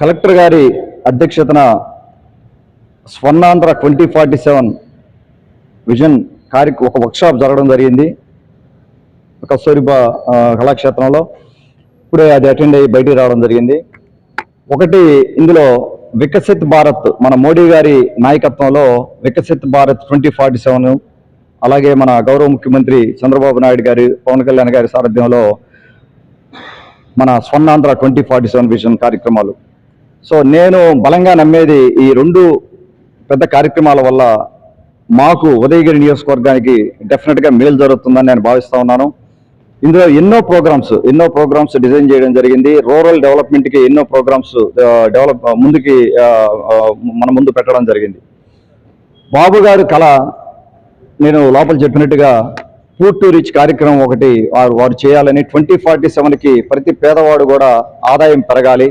Collector గారి అధ్యక్షతన Swarnandhra twenty forty seven vision కార్య ఒక వర్క్షాప్ జరగడం జరిగింది. కస్తూరిబా కళాక్షేత్రంలో ఇప్పుడే అది అటెండ్ అయ్యి బయటికి రావడం జరిగింది. ఒకటి ఇందులో వికసిత్ భారత్ మన మోడీ గారి నాయకత్వంలో Viksit Bharat twenty forty seven అలాగే మన గౌరవ ముఖ్యమంత్రి చంద్రబాబు నాయుడు గారి పవన్ కళ్యాణ్ గారి సారథ్యంలో మన Swarnandhra twenty forty seven vision కార్యక్రమాలు. సో నేను బలంగా నమ్మేది ఈ రెండు పెద్ద కార్యక్రమాల వల్ల మాకు ఉదయగిరి నియోజకవర్గానికి డెఫినెట్గా మేలు జరుగుతుందని నేను భావిస్తూ ఉన్నాను. ఇందులో ఎన్నో ప్రోగ్రామ్స్ ఎన్నో ప్రోగ్రామ్స్ డిజైన్ చేయడం జరిగింది. రూరల్ డెవలప్మెంట్కి ఎన్నో ప్రోగ్రామ్స్ డెవలప్ uh, uh, ముందుకి uh, మన ముందు పెట్టడం జరిగింది. బాబు గారి కళ నేను లోపల చెప్పినట్టుగా ఫుడ్ టు రిచ్ కార్యక్రమం ఒకటి వారు వారు చేయాలని ట్వంటీ ఫార్టీ సెవెన్కి ప్రతి పేదవాడు కూడా ఆదాయం పెరగాలి.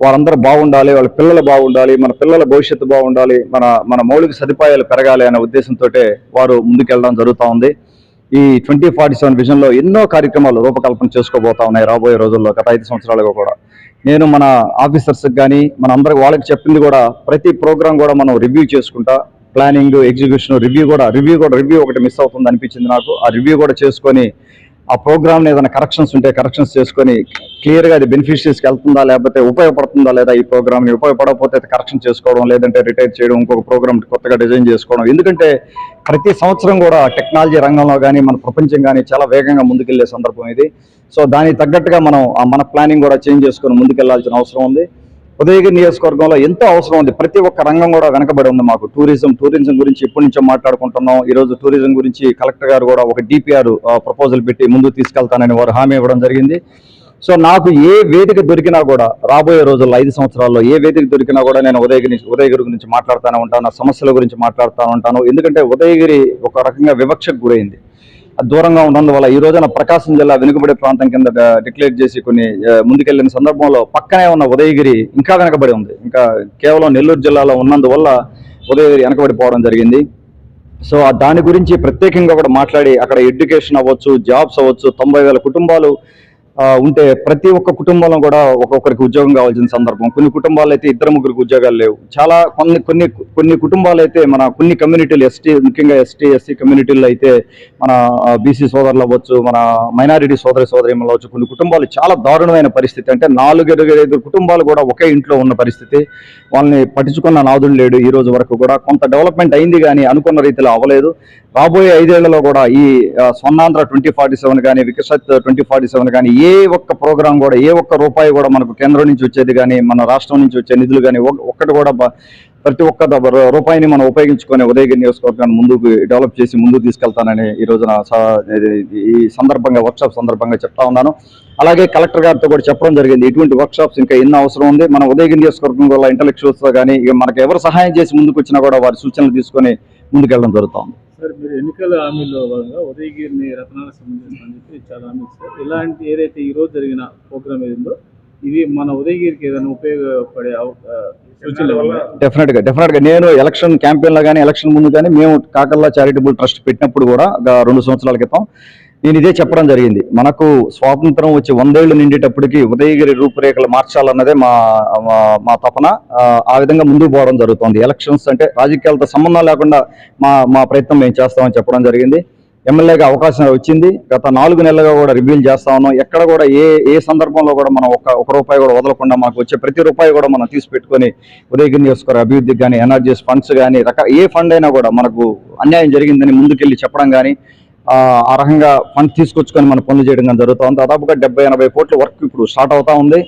వారందరూ బాగుండాలి వాళ్ళ పిల్లలు బాగుండాలి మన పిల్లల భవిష్యత్తు బాగుండాలి మన మన మౌలిక సదుపాయాలు పెరగాలి అనే ఉద్దేశంతో వారు ముందుకెళ్ళడం జరుగుతూ ఉంది. ఈ ట్వంటీ ఫార్టీ సెవెన్ విజన్లో ఎన్నో కార్యక్రమాలు రూపకల్పన చేసుకోబోతా ఉన్నాయి రాబోయే రోజుల్లో గత ఐదు సంవత్సరాలుగా కూడా. నేను మన ఆఫీసర్స్కి కానీ మన అందరికి వాళ్ళకి చెప్పింది కూడా ప్రతి ప్రోగ్రామ్ కూడా మనం రివ్యూ చేసుకుంటా ప్లానింగ్ ఎగ్జిక్యూషన్ రివ్యూ కూడా రివ్యూ కూడా రివ్యూ ఒకటి మిస్ అవుతుంది అనిపించింది నాకు. ఆ రివ్యూ కూడా చేసుకొని ఆ ప్రోగ్రామ్ ఏదైనా కరెక్షన్స్ ఉంటే కరెక్షన్స్ చేసుకొని క్లియర్గా అది బెనిఫిషరీస్కి వెళ్తుందా లేకపోతే ఉపయోగపడుతుందా లేదా ఈ ప్రోగ్రామ్ని ఉపయోగపడకపోతే కరెక్షన్ చేసుకోవడం లేదంటే రిటైర్ చేయడం ఇంకొక ప్రోగ్రామ్ కొత్తగా డిజైన్ చేసుకోవడం. ఎందుకంటే ప్రతి సంవత్సరం కూడా టెక్నాలజీ రంగంలో కానీ మన ప్రపంచం కానీ చాలా వేగంగా ముందుకెళ్ళే సందర్భం ఇది. సో దానికి తగ్గట్టుగా మనం ఆ మన ప్లానింగ్ కూడా చేంజ్ చేసుకొని ముందుకెళ్ళాల్సిన అవసరం ఉంది. ఉదయగిరి నియోజకవర్గంలో ఎంతో అవసరం ఉంది. ప్రతి ఒక్క రంగం కూడా వెనకబడి ఉంది మాకు. టూరిజం టూరిజం గురించి ఎప్పటి నుంచో మాట్లాడుకుంటున్నాం. ఈ రోజు టూరిజం గురించి కలెక్టర్ గారు కూడా ఒక డిపిఆర్ ప్రపోజల్ పెట్టి ముందుకు తీసుకెళ్తానని వారు హామీ ఇవ్వడం జరిగింది. సో నాకు ఏ వేదిక దొరికినా కూడా రాబోయే రోజుల్లో ఐదు సంవత్సరాల్లో ఏ వేదిక దొరికినా కూడా నేను ఉదయగిరి ఉదయగిరి గురించి మాట్లాడుతూనే ఉంటాను సమస్యల గురించి మాట్లాడుతూ ఉంటాను. ఎందుకంటే ఉదయగిరి ఒక రకంగా వివక్షకు గురైంది. అది దూరంగా ఉన్నందువల్ల ఈ రోజున ప్రకాశం జిల్లా వెనుకబడే ప్రాంతం కింద డిక్లేర్ చేసి కొన్ని ముందుకెళ్ళిన సందర్భంలో పక్కనే ఉన్న ఉదయగిరి ఇంకా వెనకబడి ఉంది. ఇంకా కేవలం నెల్లూరు జిల్లాలో ఉన్నందువల్ల ఉదయగిరి వెనకబడిపోవడం జరిగింది. సో దాని గురించి ప్రత్యేకంగా కూడా మాట్లాడి అక్కడ ఎడ్యుకేషన్ అవ్వచ్చు జాబ్స్ అవ్వచ్చు తొంభై వేల కుటుంబాలు ఉంటే ప్రతి ఒక్క కుటుంబంలో కూడా ఒక్కొక్కరికి ఉద్యోగం కావాల్సిన సందర్భం. కొన్ని కుటుంబాలు అయితే ఇద్దరు ముగ్గురికి ఉద్యోగాలు లేవు. చాలా కొన్ని కొన్ని కొన్ని కుటుంబాలు అయితే మన కొన్ని కమ్యూనిటీలు ఎస్టీ ముఖ్యంగా ఎస్టీ ఎస్సీ కమ్యూనిటీల్లో అయితే మన బీసీ సోదరులు అవ్వచ్చు మన మైనారిటీ సోదరి సోదరిమలు అవ్వచ్చు కొన్ని కుటుంబాలు చాలా దారుణమైన పరిస్థితి. అంటే నాలుగు ఐదు కుటుంబాలు కూడా ఒకే ఇంట్లో ఉన్న పరిస్థితి. వాళ్ళని పట్టించుకున్న నాదుడు లేడు ఈ రోజు వరకు కూడా. కొంత డెవలప్మెంట్ అయింది కానీ అనుకున్న రీతిలో అవ్వలేదు. రాబోయే ఐదేళ్ళలో కూడా ఈ స్వర్ణాంధ్ర ట్వంటీ ఫార్టీ సెవెన్ కానీ వికసత్ ట్వంటీ ఫార్టీ సెవెన్ కానీ ఏ ఏ ఒక్క ప్రోగ్రాం కూడా ఏ ఒక్క రూపాయి కూడా మనకు కేంద్రం నుంచి వచ్చేది కానీ మన రాష్ట్రం నుంచి వచ్చే నిధులు కానీ ఒక్కటి కూడా ప్రతి ఒక్క రూపాయిని మనం ఉపయోగించుకొని ఉదయగిరి నియోజకవర్గాన్ని ముందుకు డెవలప్ చేసి ముందుకు తీసుకెళ్తానని ఈ రోజున స- ఈ సందర్భంగా వర్క్షాప్ సందర్భంగా చెప్తా ఉన్నాను. అలాగే కలెక్టర్ గారితో కూడా చెప్పడం జరిగింది. ఇటువంటి వర్క్షాప్స్ ఇంకా ఎన్నో అవసరం ఉంది. మన ఉదయగిరి నియోజకవర్గం వల్ల ఇంటలెక్చువల్స్ కానీ మనకు ఎవరు సహాయం చేసి ముందుకు వచ్చినా కూడా వారి సూచనలు తీసుకొని ముందుకెళ్ళడం జరుగుతుంది సార్ మీరు ఎన్నికల హామీలో భాగంగా ఉదయగిరిని రత్నాలకు సంబంధించిన అని చెప్పి చాలా హామీ ఇస్తారు ఇలాంటి ఏదైతే ఈరోజు జరిగిన ప్రోగ్రామ్ ఏదో ఇది మన ఉదయగిరికి ఏదైనా ఉపయోగపడే డెఫినెట్గా డెఫినెట్గా నేను ఎలక్షన్ క్యాంపెయిన్లో కానీ ఎలక్షన్ ముందు కానీ మేము కాకల్లా చారిటబుల్ ట్రస్ట్ పెట్టినప్పుడు కూడా రెండు సంవత్సరాల క్రితం నేను ఇదే చెప్పడం జరిగింది. మనకు స్వాతంత్రం వచ్చి వందేళ్ళు నిండేటప్పటికి ఉదయగిరి రూపురేఖలు మార్చాలన్నదే మా మా- తపన. ఆ, విధంగా ముందుకు పోవడం జరుగుతుంది. ఎలక్షన్స్ అంటే రాజకీయాలతో సంబంధం లేకుండా మా మా ప్రయత్నం మేము చేస్తామని చెప్పడం జరిగింది. ఎమ్మెల్యేగా అవకాశం వచ్చింది. గత నాలుగు నెలలుగా కూడా రివ్యూలు చేస్తా ఉన్నాం. ఎక్కడ కూడా ఏ ఏ సందర్భంలో కూడా మనం ఒక ఒక రూపాయి కూడా వదలకుండా మనకు వచ్చే ప్రతి రూపాయి కూడా మనం తీసుపెట్టుకొని ఉదయగిరి నియోజకవర్గ అభివృద్ధికి కానీ ఎనర్జీస్ ఫండ్స్ కానీ రక ఏ ఫండ్ అయినా కూడా మనకు అన్యాయం జరిగిందని ముందుకెళ్ళి చెప్పడం కానీ ఆ రకంగా ఫండ్స్ తీసుకొచ్చుకొని మనం పనులు చేయడం కానీ జరుగుతూ ఉంది. దాదాపుగా డెబ్బై ఎనభై కోట్ల వర్క్ ఇప్పుడు స్టార్ట్ అవుతా ఉంది.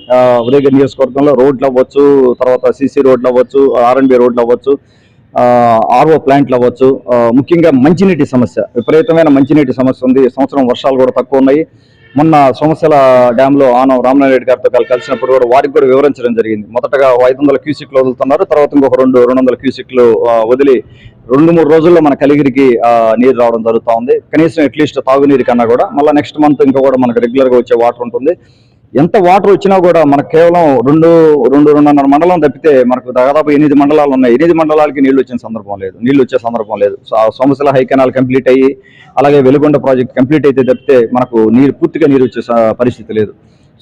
ఉదయగిరి నియోజకవర్గంలో రోడ్లు అవ్వచ్చు తర్వాత సీసీ రోడ్లు అవ్వచ్చు ఆర్ఎన్బి రోడ్లు అవ్వచ్చు ఆర్ఓ ప్లాంట్లు అవ్వచ్చు. ముఖ్యంగా మంచినీటి సమస్య విపరీతమైన మంచినీటి సమస్య ఉంది. సంవత్సరం వర్షాలు కూడా తక్కువ ఉన్నాయి. మొన్న సోమశల డ్యాంలో ఆనం రామనారాయణ రెడ్డి గారితో కలిసినప్పుడు కూడా వారికి కూడా వివరించడం జరిగింది. మొదటగా ఐదు వందల క్యూసిక్లు వదులుతున్నారు తర్వాత ఇంకొక రెండు రెండు వందల క్యూసిక్లు వదిలి రెండు మూడు రోజుల్లో మన కలిగిరికి నీరు రావడం జరుగుతూ ఉంది. కనీసం అట్లీస్ట్ తాగునీరు కన్నా కూడా. మళ్ళీ నెక్స్ట్ మంత్ ఇంకా కూడా మనకు రెగ్యులర్గా వచ్చే వాటర్ ఉంటుంది. ఎంత వాటర్ వచ్చినా కూడా మనకు కేవలం రెండు రెండు రెండున్నర మండలం తప్పితే మనకు దాదాపు ఎనిమిది మండలాలు ఉన్నాయి. ఎనిమిది మండలాలకి నీళ్ళు వచ్చిన సందర్భం లేదు. నీళ్ళు వచ్చే సందర్భం లేదు. సో ఆ సోమశిల హై కెనాల్ కంప్లీట్ అయ్యి అలాగే వెలుగొండ ప్రాజెక్ట్ కంప్లీట్ అయితే తప్పితే మనకు నీరు పూర్తిగా నీరు వచ్చే పరిస్థితి లేదు.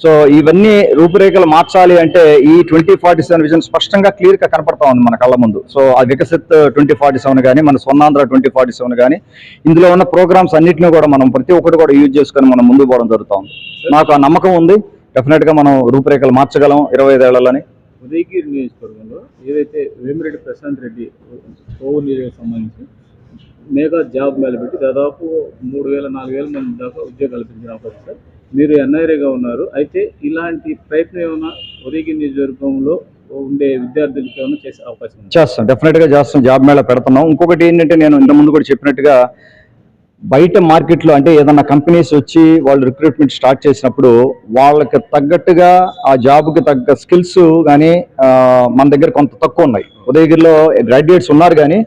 సో ఇవన్నీ రూపురేఖలు మార్చాలి అంటే ఈ ట్వంటీ ఫార్టీ సెవెన్ విజన్ స్పష్టంగా క్లియర్గా కనపడతా ఉంది మన కళ్ళ ముందు. సో ఆ వికసిత్ ట్వంటీ ఫార్టీ సెవెన్ కానీ మన స్వర్ణాంధ్ర ట్వంటీ ఫార్టీ సెవెన్ కానీ ఇందులో ఉన్న ప్రోగ్రామ్స్ అన్నింటినీ కూడా మనం ప్రతి ఒక్కటి కూడా యూజ్ చేసుకొని మనం ముందుకు పోవడం జరుగుతూ ఉంది. నాకు ఆ నమ్మకం ఉంది. డెఫినెట్గా మనం రూపురేఖలు మార్చగలం ఇరవై ఐదేళ్ళని ఉదయగిరి నియోజకవర్గంలో ఏదైతే వేమిరెడ్డి ప్రశాంత్ రెడ్డి ఓ నియోజకవర్గం సంబంధించి మేఘా జాబ్ మేళ పెట్టి దాదాపు మూడు వేల నాలుగు వేల మంది దాకా ఉద్యోగాలు కల్పించిన అవకాశం సార్. మీరు ఎన్ఐరేగా ఉన్నారు. అయితే ఇలాంటి ప్రయత్నం ఏమైనా ఉదయగిరి నియోజకవర్గంలో ఉండే విద్యార్థులకి ఏమైనా చేసే అవకాశం చేస్తాం. డెఫినెట్గా చేస్తాం. జాబ్ మేళ పెడుతున్నాం. ఇంకొకటి ఏంటంటే నేను ఇంత ముందు కూడా చెప్పినట్టుగా బయట మార్కెట్లో అంటే ఏదన్నా కంపెనీస్ వచ్చి వాళ్ళు రిక్రూట్మెంట్ స్టార్ట్ చేసినప్పుడు వాళ్ళకి తగ్గట్టుగా ఆ జాబ్కి తగ్గ స్కిల్స్ కానీ మన దగ్గర కొంత తక్కువ ఉన్నాయి. ఉదయగిరిలో గ్రాడ్యుయేట్స్ ఉన్నారు కానీ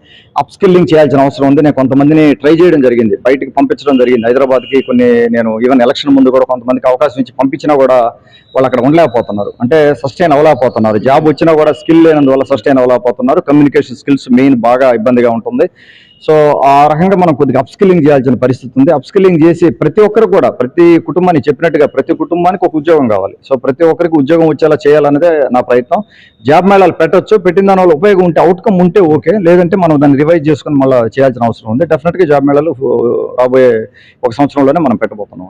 అప్ స్కిల్లింగ్ చేయాల్సిన అవసరం ఉంది. నేను కొంతమందిని ట్రై చేయడం జరిగింది. బయటికి పంపించడం జరిగింది. హైదరాబాద్కి కొన్ని నేను ఈవెన్ ఎలక్షన్ ముందు కూడా కొంతమందికి అవకాశం ఇచ్చి పంపించినా కూడా వాళ్ళు అక్కడ ఉండలేకపోతున్నారు. అంటే సస్టైన్ అవ్వలేకపోతున్నారు. జాబ్ వచ్చినా కూడా స్కిల్ లేనందువల్ల సస్టైన్ అవ్వలేకపోతున్నారు. కమ్యూనికేషన్ స్కిల్స్ మెయిన్ బాగా ఇబ్బందిగా ఉంటుంది. సో ఆ రకంగా మనం కొద్దిగా అప్స్కిల్లింగ్ చేయాల్సిన పరిస్థితి ఉంది. అప్స్కిల్లింగ్ చేసి ప్రతి ఒక్కరు కూడా ప్రతి కుటుంబానికి చెప్పినట్టుగా ప్రతి కుటుంబానికి ఒక ఉద్యోగం కావాలి. సో ప్రతి ఒక్కరికి ఉద్యోగం వచ్చేలా చేయాలన్నదే నా ప్రయత్నం. జాబ్ మేళాలు పెట్టొచ్చు పెట్టిన దాని వల్ల ఉపయోగం ఉంటే అవుట్కమ్ ఉంటే ఓకే. లేదంటే మనం దాన్ని రివైజ్ చేసుకుని మళ్ళీ చేయాల్సిన అవసరం ఉంది. డెఫినెట్గా జాబ్ మేళాలు రాబోయే ఒక సంవత్సరంలోనే మనం పెట్టబోతున్నాం.